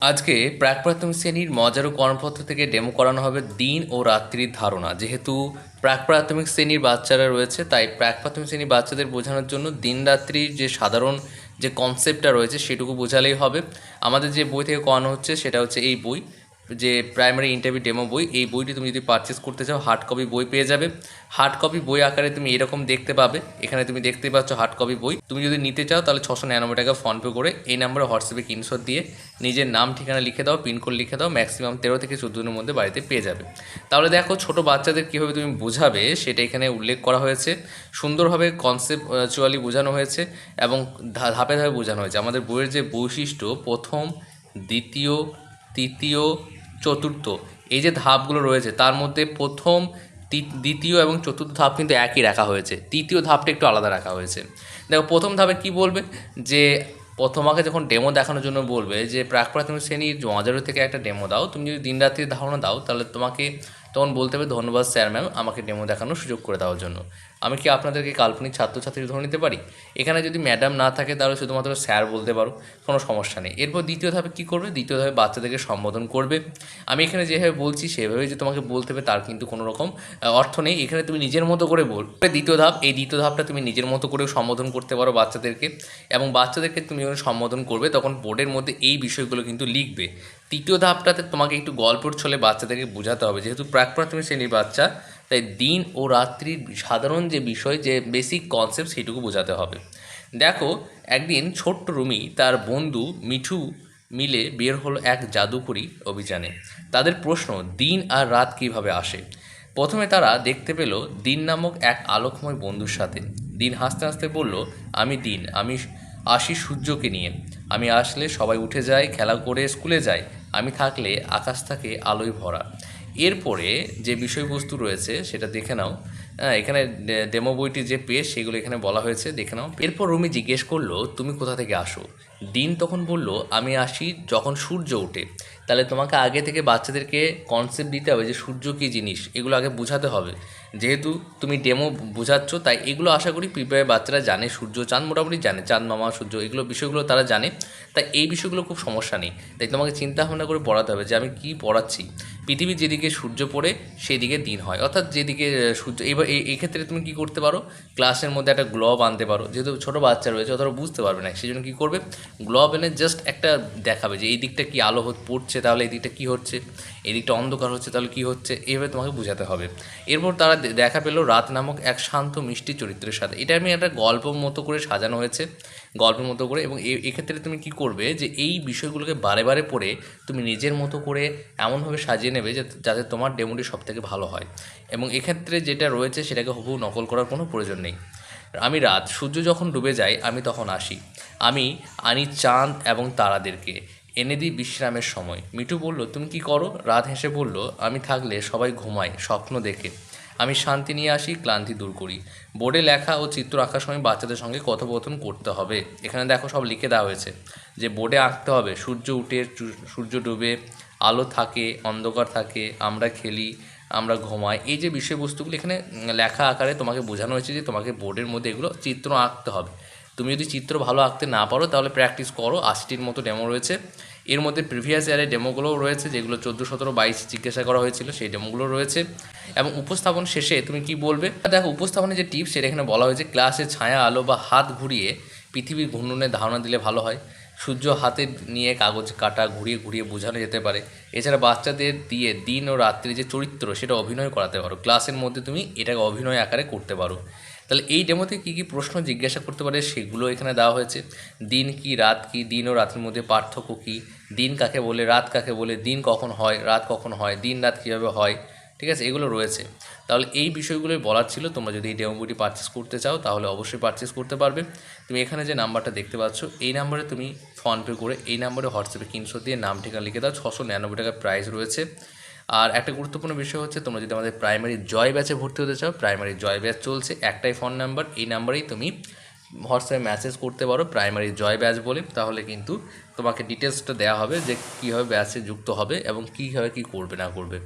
আজকে প্রাক প্রাথমিক শ্রেণির মজার ও কর্মপত্র থেকে ডেমো করানো হবে দিন ও রাত্রির ধারণা। যেহেতু প্রাক প্রাথমিক শ্রেণির বাচ্চারা রয়েছে, তাই প্রাক প্রাথমিক শ্রেণির বাচ্চাদের বোঝানোর জন্য দিন রাত্রির যে সাধারণ যে কনসেপ্টটা রয়েছে, সেটুকু বোঝালেই হবে। আমাদের যে বই থেকে করানো হচ্ছে, সেটা হচ্ছে এই বই। যে প্রাইমারি ইন্টারভিউ ডেমো বই, এই বইটি তুমি যদি পারচেস করতে চাও হার্ড কপি বই পেয়ে যাবে। হার্ড কপি বই আকারে তুমি এরকম দেখতে পাবে। এখানে তুমি দেখতে পাচ্ছ হার্ড কপি বই। তুমি যদি নিতে চাও, তাহলে ছশো নিরানব্বই টাকা ফোনপে করে এই নাম্বারে হোয়াটসঅ্যাপে স্ক্রিনশট দিয়ে নিজের নাম, ঠিকানা লিখে দাও পিনকোড লিখে দাও ম্যাক্সিমাম তেরো থেকে চোদ্দ দিনের মধ্যে বাড়িতে পেয়ে যাবে। তাহলে দেখো, ছোট বাচ্চাদের কীভাবে তুমি বোঝাবে, সেটা এখানে উল্লেখ করা হয়েছে। সুন্দরভাবে কনসেপ্টচুয়ালি বোঝানো হয়েছে এবং ধাপে ধাপে বোঝানো হয়েছে। আমাদের বইয়ের যে বৈশিষ্ট্য, প্রথম, দ্বিতীয়, তৃতীয় চতুর্থ। এই যে ধাপগুলো রয়েছে, তার মধ্যে প্রথম দ্বিতীয় এবং চতুর্থ ধাপ কিন্তু একই রাখা হয়েছে। তৃতীয় ধাপটা একটু আলাদা রাখা হয়েছে। দেখো, প্রথম ধাপে কি বলবে? যে প্রথমাকে যখন ডেমো দেখানোর জন্য বলবে যে প্রাক প্রাথমিক শ্রেণির মজারু থেকে একটা ডেমো দাও। তুমি যদি দিন রাত্রির ধারণা দাও, তাহলে তোমাকে তখন বলতে হবে, ধন্যবাদ স্যার ম্যাম, আমাকে ডেমো দেখানোর সুযোগ করে দেওয়ার জন্য। আমি কি আপনাদেরকে কাল্পনিক ছাত্রছাত্রী ধরে নিতে পারি? এখানে যদি ম্যাডাম না থাকে, তাহলে শুধুমাত্র স্যার বলতে পারো, কোনো সমস্যা নেই। এরপর দ্বিতীয় ধাপে কী করবে? দ্বিতীয় ধাপে বাচ্চাদেরকে সম্বোধন করবে। আমি এখানে যেভাবে বলছি সেভাবে যে তোমাকে বলতে হবে, তার কিন্তু কোনো রকম অর্থ নেই। এখানে তুমি নিজের মতো করে বল দ্বিতীয় ধাপ, এই দ্বিতীয় ধাপটা তুমি নিজের মতো করেও সম্বোধন করতে পারো বাচ্চাদেরকে। এবং বাচ্চাদেরকে তুমি যখন সম্বোধন করবে, তখন বোর্ডের মধ্যে এই বিষয়গুলো কিন্তু লিখবে। তৃতীয় ধাপটাতে তোমাকে একটু গল্পের ছলে বাচ্চাদেরকে বোঝাতে হবে। যেহেতু প্রাক প্রাথমিক শ্রেণির বাচ্চা, তাই দিন ও রাত্রির সাধারণ যে বিষয়, যে বেসিক কনসেপ্ট সেইটুকু বোঝাতে হবে। দেখো, একদিন ছোট্ট রুমি তার বন্ধু মিঠু মিলে বের হলো এক জাদুকরি অভিযানে। তাদের প্রশ্ন, দিন আর রাত কীভাবে আসে? প্রথমে তারা দেখতে পেল দিন নামক এক আলোকময় বন্ধুর সাথে। দিন হাসতে হাসতে বলল, আমি দিন, আমি আসি সূর্যকে নিয়ে। আমি আসলে সবাই উঠে যায়, খেলা করে স্কুলে যায়। আমি থাকলে আকাশ থাকে আলোয় ভরা। এরপরে যে বিষয়বস্তু রয়েছে সেটা দেখে নাও। হ্যাঁ, এখানে ডেমো বইটি যে পেজ সেগুলো এখানে বলা হয়েছে দেখে নাও। এরপর রুমি জিজ্ঞেস করল তুমি কোথা থেকে আসো? দিন তখন বলল, আমি আসি যখন সূর্য ওঠে। তাহলে তোমাকে আগে থেকে বাচ্চাদেরকে কনসেপ্ট দিতে হবে যে সূর্য কী জিনিস, এগুলো আগে বোঝাতে হবে। যেহেতু তুমি ডেমো বোঝাচ্ছ, তাই এগুলো আশা করি প্রিপেয়ার বাচ্চারা জানে, সূর্য চাঁদ মোটামুটি জানে, চাঁদ, মামা, সূর্য, এগুলো বিষয়গুলো তারা জানে। তাই এই বিষয়গুলো খুব সমস্যা নেই। তাই তোমাকে চিন্তা ভাবনা করে পড়াতে হবে যে আমি কী পড়াচ্ছি। পৃথিবীর যেদিকে সূর্য পড়ে, সেদিকে দিন হয়। অর্থাৎ যেদিকে সূর্য, এবার এই এই ক্ষেত্রে তুমি কী করতে পারো? ক্লাসের মধ্যে একটা গ্লোব আনতে পারো। যেহেতু ছোটো বাচ্চা রয়েছে, অতটা বুঝতে পারবে না সেই জন্য কী করবে? গ্লোব এনে জাস্ট একটা দেখাবে যে এই দিকটা কি আলো পড়ছে, তাহলে এই দিকটা কী হচ্ছে? এই দিকটা অন্ধকার হচ্ছে, তাহলে কী হচ্ছে? এইভাবে তোমাকে বোঝাতে হবে। এরপর তারা দেখা পেল রাত নামক এক শান্ত মিষ্টি চরিত্রের সাথে। এটা আমি একটা গল্প মতো করে সাজানো হয়েছে, গল্পের মতো করে। এবং এক্ষেত্রে তুমি কি করবে যে এই বিষয়গুলোকে বারে বারে পড়ে তুমি নিজের মতো করে এমনভাবে সাজিয়ে নেবে যাতে তোমার ডেমোটি সব থেকে ভালো হয়। এবং এক্ষেত্রে যেটা রয়েছে সেটাকে হুবহু নকল করার কোনো প্রয়োজন নেই। আমি রাত সূর্য যখন ডুবে যায়, আমি তখন আসি। আমি, আনি চাঁদ এবং তারাদেরকে। এনে দিই বিশ্রামের সময়। মিঠু বলল, তুমি কি করো? রাত হেসে বলল, আমি থাকলে সবাই ঘুমায়, স্বপ্ন দেখে। আমি শান্তি নিয়ে আসি, ক্লান্তি দূর করি। বোর্ডে লেখা ও চিত্র আঁকার সময় বাচ্চাদের সঙ্গে কথোপকথন করতে হবে। এখানে দেখো সব লিখে দেওয়া হয়েছে। যে বোর্ডে আঁকতে হবে, সূর্য উঠে সূর্য ডুবে, আলো থাকে, অন্ধকার থাকে, আমরা খেলি, আমরা ঘুমাই। এই যে বিষয়বস্তুগুলো এখানে লেখা আকারে তোমাকে বোঝানো হয়েছে যে তোমাকে বোর্ডের মধ্যে এগুলো চিত্র আঁকতে হবে। তুমি যদি চিত্র ভালো আঁকতে না পারো, তাহলে প্র্যাকটিস করো। আশিটির মতো ডেমো রয়েছে। এর মধ্যে প্রিভিয়াস ইয়ারের ডেমোগুলোও রয়েছে, যেগুলো চোদ্দ, সতেরো, বাইশ জিজ্ঞাসা করা হয়েছিল, সেই ডেমোগুলো রয়েছে। এবং উপস্থাপন শেষে তুমি কি বলবে? দেখো, উপস্থাপনের যে টিপস সেটা এখানে বলা হয়েছে, ক্লাসে ছায়া আলো বা হাত ঘুরিয়ে পৃথিবীর ঘূর্ণনের ধারণা দিলে ভালো হয়। সূর্য হাতে নিয়ে কাগজ কাটা, ঘুরিয়ে ঘুরিয়ে বোঝানো যেতে পারে। এছাড়া বাচ্চাদের দিয়ে দিন ও রাত্রি যে চরিত্র, সেটা অভিনয় করাতে পারো। ক্লাসের মধ্যে তুমি এটাকে অভিনয় আকারে করতে পারো। তাহলে এই ডেমোতে কী কী প্রশ্ন জিজ্ঞাসা করতে পারে সেগুলো এখানে দেওয়া হয়েছে। দিন কি, রাত কি, দিন ও রাতের মধ্যে পার্থক্য কী? দিন কাকে বলে, রাত কাকে বলে, দিন কখন হয়, রাত কখন হয়, দিন রাত কীভাবে হয়? ঠিক আছে, এগুলো রয়েছে। তাহলে এই বিষয়গুলোই বলার ছিল। তোমরা যদি এই ডেমো বইটি পারচেস করতে চাও, তাহলে অবশ্যই পারচেস করতে পারবে। তুমি এখানে যে নাম্বারটা দেখতে পাচ্ছ, এই নাম্বারে তুমি ফোনপে করে এই নাম্বারে হোয়াটসঅ্যাপে কিনশো দিয়ে নাম, ঠিকানা লিখে দাও। ছশো নিরানব্বই টাকা প্রাইস রয়েছে। আর একটা গুরুত্বপূর্ণ বিষয় হচ্ছে, তোমরা যদি আমাদের প্রাইমারি জয় ব্যাচে ভর্তি হতে চাও প্রাইমারি জয় ব্যাচ চলছে, একটাই ফোন নাম্বার এই নাম্বারেই তুমি হোয়াটসঅ্যাপে মেসেজ করতে পারো প্রাইমারি জয় ব্যাচ বলে। তাহলে কিন্তু তোমাকে ডিটেলসটা দেওয়া হবে যে কীভাবে ব্যাচে যুক্ত হবে এবং কীভাবে কী করবে, না করবে।